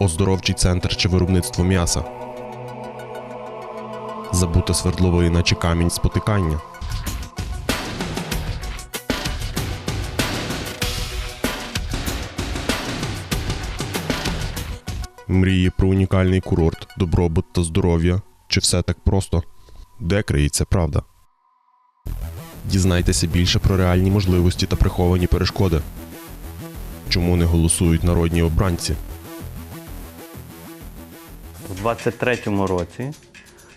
оздоровчий центр чи виробництво м'яса. Забута свердловина чи камінь спотикання. Мрії про унікальний курорт, добробут та здоров'я. Чи все так просто? Де криється правда? Дізнайтеся більше про реальні можливості та приховані перешкоди. Чому не голосують народні обранці? У 23-му році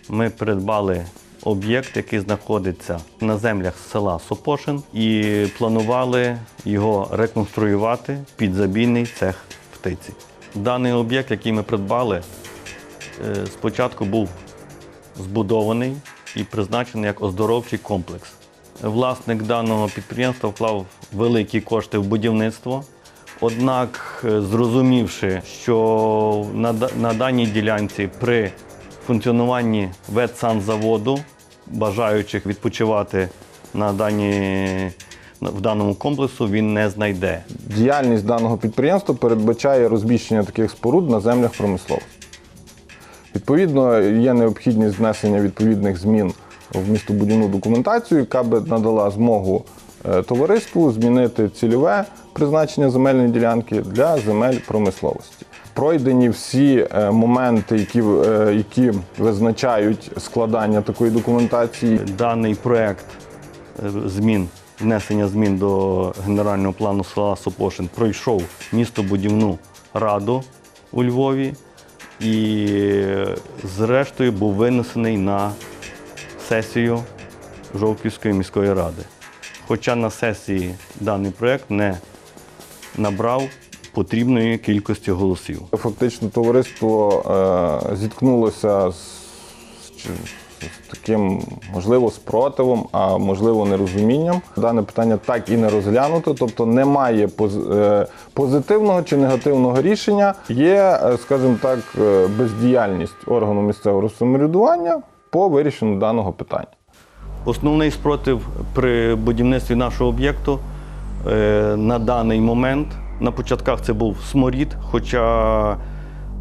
ми придбали об'єкт, який знаходиться на землях села Сопошин, і планували його реконструювати під забійний цех птиці. Даний об'єкт, який ми придбали, е, спочатку був збудований і призначений як оздоровчий комплекс. Власник даного підприємства вклав великі кошти в будівництво. Однак, е, зрозумівши, що на, даній ділянці при функціонуванні ветсанзаводу, бажаючих відпочивати на дані, в даному комплексу, він не знайде. Діяльність даного підприємства передбачає розміщення таких споруд на землях промисловості. Відповідно, є необхідність внесення відповідних змін в містобудівну документацію, яка би надала змогу товариству змінити цільове призначення земельної ділянки для земель промисловості. Пройдені всі е, моменти, які, е, які визначають складання такої документації. Даний проект е, змін, внесення змін до генерального плану села Сопошин пройшов містобудівну раду у Львові і, е, зрештою, був винесений на сесію Жовківської міської ради. Хоча на сесії даний проект не набрав потрібної кількості голосів. Фактично товариство е, зіткнулося з, з таким, можливо, спротивом, а можливо, нерозумінням. Дане питання так і не розглянуто, тобто немає поз- е, позитивного чи негативного рішення. Є, е, скажімо так, е, бездіяльність органу місцевого самоврядування по вирішенню даного питання. Основний спротив при будівництві нашого об'єкту е, на даний момент на початках це був сморід, хоча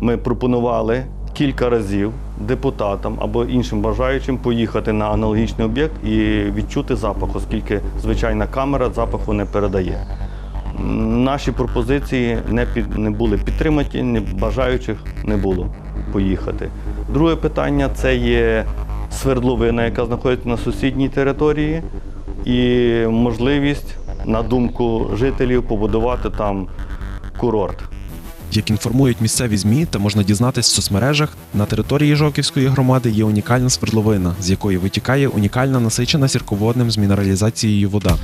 ми пропонували кілька разів депутатам або іншим бажаючим поїхати на аналогічний об'єкт і відчути запах, оскільки звичайна камера запаху не передає. Наші пропозиції не, під, не були підтримані, бажаючих не було поїхати. Друге питання це є свердловина, яка знаходиться на сусідній території, і можливість, на думку жителів, побудувати там курорт. Як інформують місцеві ЗМІ та можна дізнатись в соцмережах, на території Жовківської громади є унікальна свердловина, з якої витікає унікальна насичена сірководним з мінералізацією вода.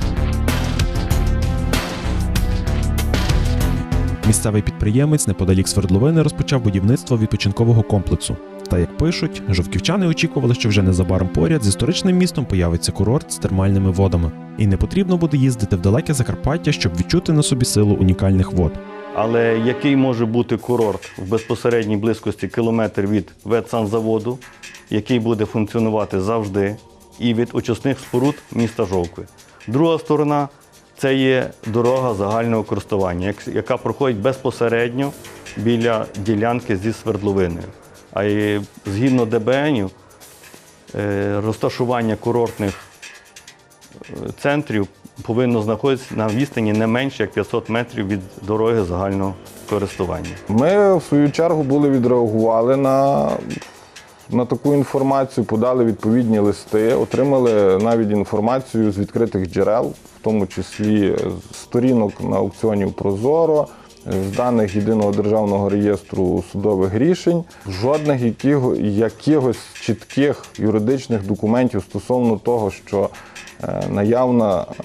Місцевий підприємець неподалік свердловини розпочав будівництво відпочинкового комплексу. Та як пишуть, жовківчани очікували, що вже незабаром поряд з історичним містом появиться курорт з термальними водами, і не потрібно буде їздити в далеке Закарпаття, щоб відчути на собі силу унікальних вод. Але який може бути курорт в безпосередній близькості кілометр від ветсанзаводу, який буде функціонувати завжди, і від очисних споруд міста Жовкви. Друга сторона це є дорога загального користування, яка проходить безпосередньо біля ділянки зі свердловиною. А і згідно ДБНів, е, розташування курортних е, центрів повинно знаходитися на відстані не менше як 500 метрів від дороги загального користування. Ми в свою чергу були відреагували на, на таку інформацію, подали відповідні листи, отримали навіть інформацію з відкритих джерел, в тому числі з сторінок на аукціонів Прозоро, з даних єдиного державного реєстру судових рішень. Жодних яких- якихось чітких юридичних документів стосовно того, що е, наявна е,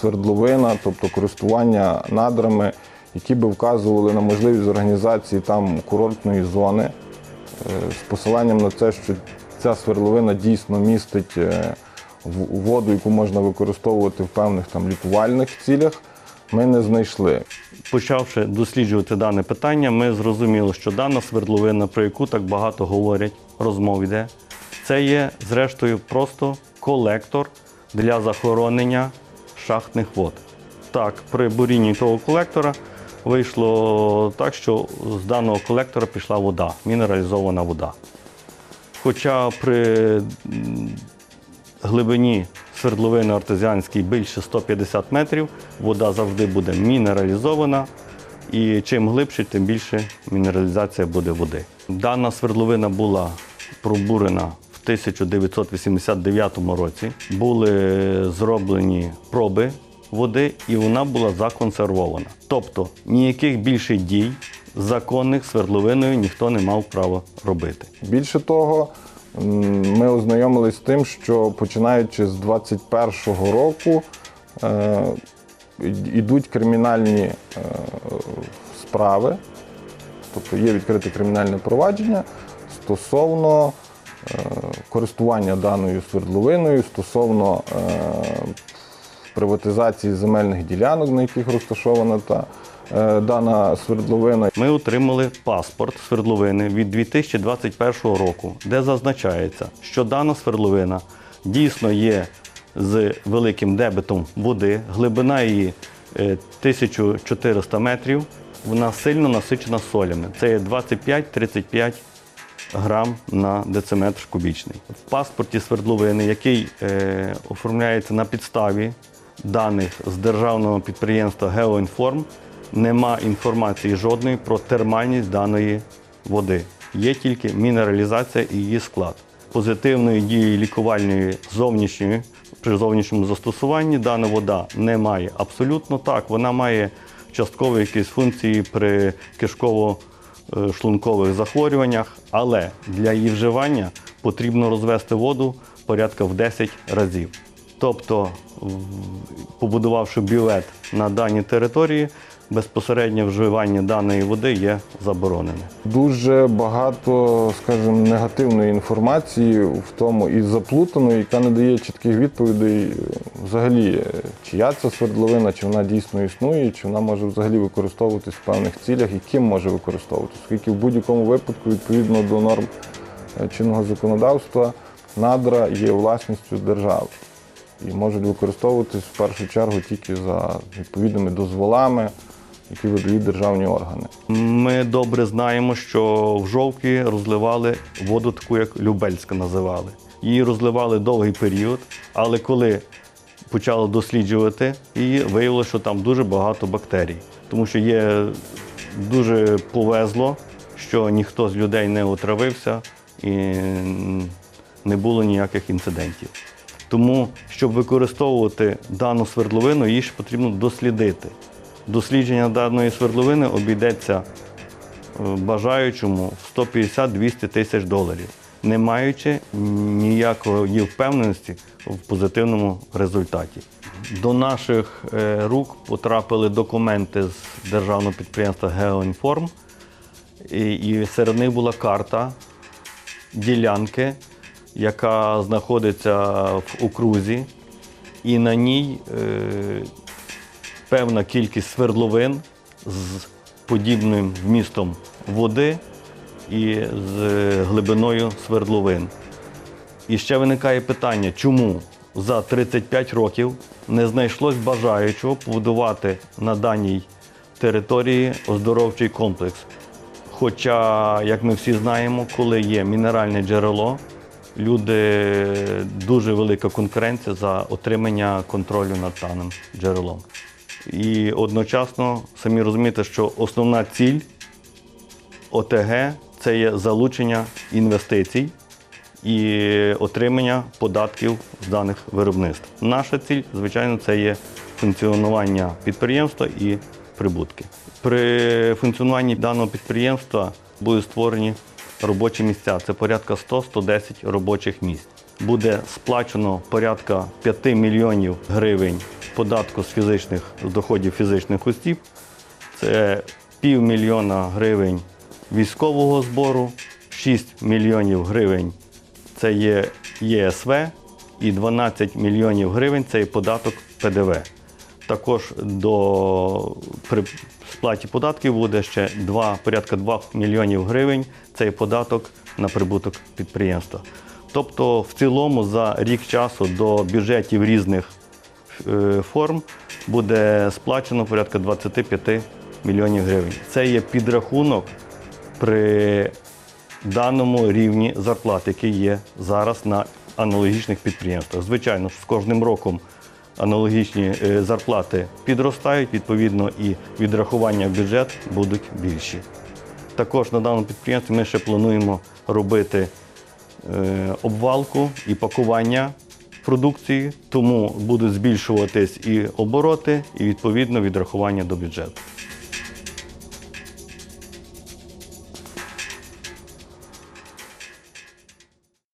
свердловина, тобто користування надрами, які би вказували на можливість організації там курортної зони е, з посиланням на те, що ця свердловина дійсно містить воду, яку можна використовувати в певних там лікувальних цілях, ми не знайшли. Почавши досліджувати дане питання, ми зрозуміли, що дана свердловина, про яку так багато говорять, розмов йде, це є, зрештою, просто колектор для захоронення шахтних вод. Так, при бурінні того колектора вийшло так, що з даного колектора пішла вода, мінералізована вода. Хоча при глибині свердловини артезіанській більше 150 метрів, вода завжди буде мінералізована, і чим глибше, тим більше мінералізація буде води. Дана свердловина була пробурена в 1989 році. Були зроблені проби води, і вона була законсервована. Тобто ніяких більше дій законних свердловиною ніхто не мав права робити. Більше того, ми ознайомились з тим, що починаючи з 21-го року е, йдуть кримінальні е, справи, тобто є відкрите кримінальне провадження стосовно е, користування даною свердловиною, стосовно приватизації земельних ділянок, на яких розташована та дана свердловина. Ми отримали паспорт свердловини від 2021 року, де зазначається, що дана свердловина дійсно є з великим дебетом води, глибина її е, 1400 метрів. Вона сильно насичена солями. Це є 25-35 грам на дециметр кубічний. В паспорті свердловини, який е, оформляється на підставі даних з державного підприємства Геоінформ, нема інформації жодної про термальність даної води. Є тільки мінералізація і її склад. Позитивної дії лікувальної зовнішньої при зовнішньому застосуванні дана вода не має. Абсолютно так, вона має частково якісь функції при кишково е, шлункових захворюваннях, але для її вживання потрібно розвести воду порядка в 10 разів. Тобто, побудувавши бювет на даній території, безпосереднє вживання даної води є заборонене. Дуже багато, скажімо, негативної інформації в тому і заплутаної, яка не дає чітких відповідей взагалі, е, чия це свердловина, чи вона дійсно існує, чи вона може взагалі використовуватись в певних цілях і ким може використовуватись. Оскільки в будь-якому випадку, відповідно до норм е, чинного законодавства, надра є власністю держави і можуть використовуватись в першу чергу тільки за відповідними дозволами, які видають державні органи. Ми добре знаємо, що в жовкі розливали воду таку, як Любельська називали. Її розливали довгий період, але коли почали досліджувати її, виявилося, що там дуже багато бактерій. Тому що є дуже повезло, що ніхто з людей не отравився і не було ніяких інцидентів. Тому, щоб використовувати дану свердловину, її ж потрібно дослідити. Дослідження даної свердловини обійдеться е, бажаючому 150-200 тисяч доларів, не маючи ніякої впевненості в позитивному результаті. До наших е, рук потрапили документи з державного підприємства Геоінформ, і, серед них була карта ділянки, яка знаходиться в окрузі, і на ній е, певна кількість свердловин з подібним вмістом води і з глибиною свердловин. І ще виникає питання, чому за 35 років не знайшлось бажаючого побудувати на даній території оздоровчий комплекс. Хоча, як ми всі знаємо, коли є мінеральне джерело, люди дуже велика конкуренція за отримання контролю над даним джерелом. І одночасно самі розумієте, що основна ціль ОТГ це є залучення інвестицій і отримання податків з даних виробництв. Наша ціль, звичайно, це є функціонування підприємства і прибутки. При функціонуванні даного підприємства будуть створені робочі місця. Це порядка 100-110 робочих місць. Буде сплачено порядка 5 мільйонів гривень податку з фізичних з доходів фізичних осіб. Це півмільйона гривень військового збору, 6 мільйонів гривень це є ЄСВ і 12 мільйонів гривень це є податок ПДВ. Також до при сплаті податків буде ще 2, порядка 2 мільйонів гривень це є податок на прибуток підприємства. Тобто, в цілому за рік часу до бюджетів різних е, форм буде сплачено порядка 25 мільйонів гривень. Це є підрахунок при даному рівні зарплат, який є зараз на аналогічних підприємствах. Звичайно, з кожним роком аналогічні е, зарплати підростають, відповідно, і відрахування в бюджет будуть більші. Також на даному підприємстві ми ще плануємо робити обвалку і пакування продукції, тому будуть збільшуватись і обороти, і відповідно відрахування до бюджету.